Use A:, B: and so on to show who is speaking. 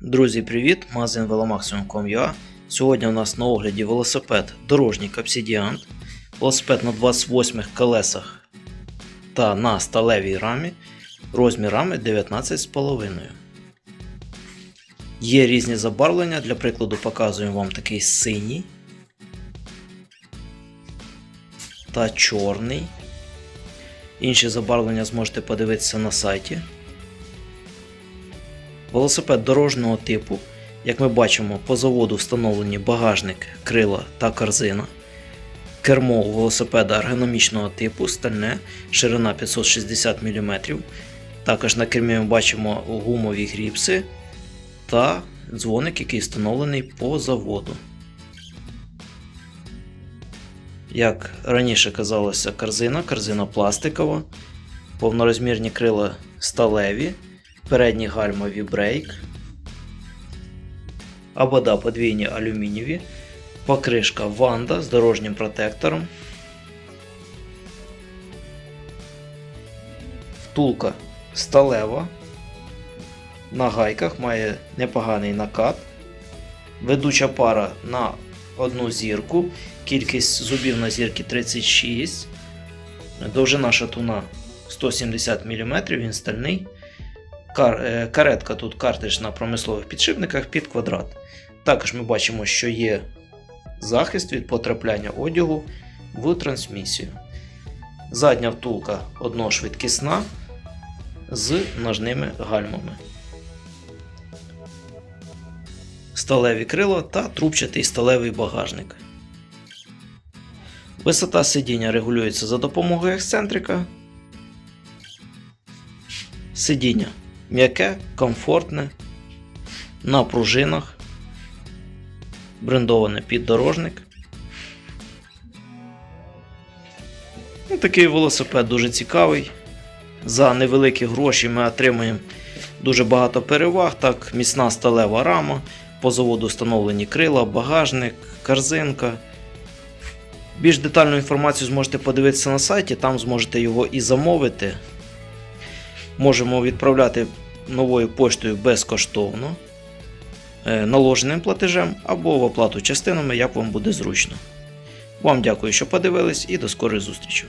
A: Друзі, привіт! Магазин Velomaximum.com.ua Сьогодні у нас на огляді велосипед дорожній Obsidian. Велосипед на 28 колесах та на сталевій рамі. Розмір рами 19,5. Є різні забарвлення, для прикладу показуємо вам такий синій та чорний. Інші забарвлення зможете подивитися на сайті. Велосипед дорожнього типу, як ми бачимо, по заводу встановлені багажник, крила та корзина. Кермо у велосипеда ергономічного типу, стальне, ширина 560 мм. Також на кермі ми бачимо гумові гріпси та дзвоник, який встановлений по заводу. Як раніше казалося, корзина, корзина пластикова, повнорозмірні крила сталеві передні гальмові брейк, обода подвійні алюмінієві, покришка Ванда з дорожнім протектором, втулка сталева, на гайках має непоганий накат, ведуча пара на одну зірку, кількість зубів на зірки 36, довжина шатуна 170 мм, він стальний. Кар, е, каретка тут картридж на промислових підшипниках під квадрат. Також ми бачимо, що є захист від потрапляння одягу в трансмісію. Задня втулка одношвидкісна з ножними гальмами. Сталеві крила та трубчатий сталевий багажник. Висота сидіння регулюється за допомогою ексцентрика. Сидіння м'яке, комфортне, на пружинах, брендоване піддорожник. Ну, Такий велосипед дуже цікавий. За невеликі гроші ми отримуємо дуже багато переваг. Так, міцна сталева рама, по заводу встановлені крила, багажник, корзинка. Більш детальну інформацію зможете подивитися на сайті, там зможете його і замовити. Можемо відправляти новою поштою безкоштовно, е, наложеним платежем або в оплату частинами, як вам буде зручно. Вам дякую, що подивились, і до скорої зустрічі!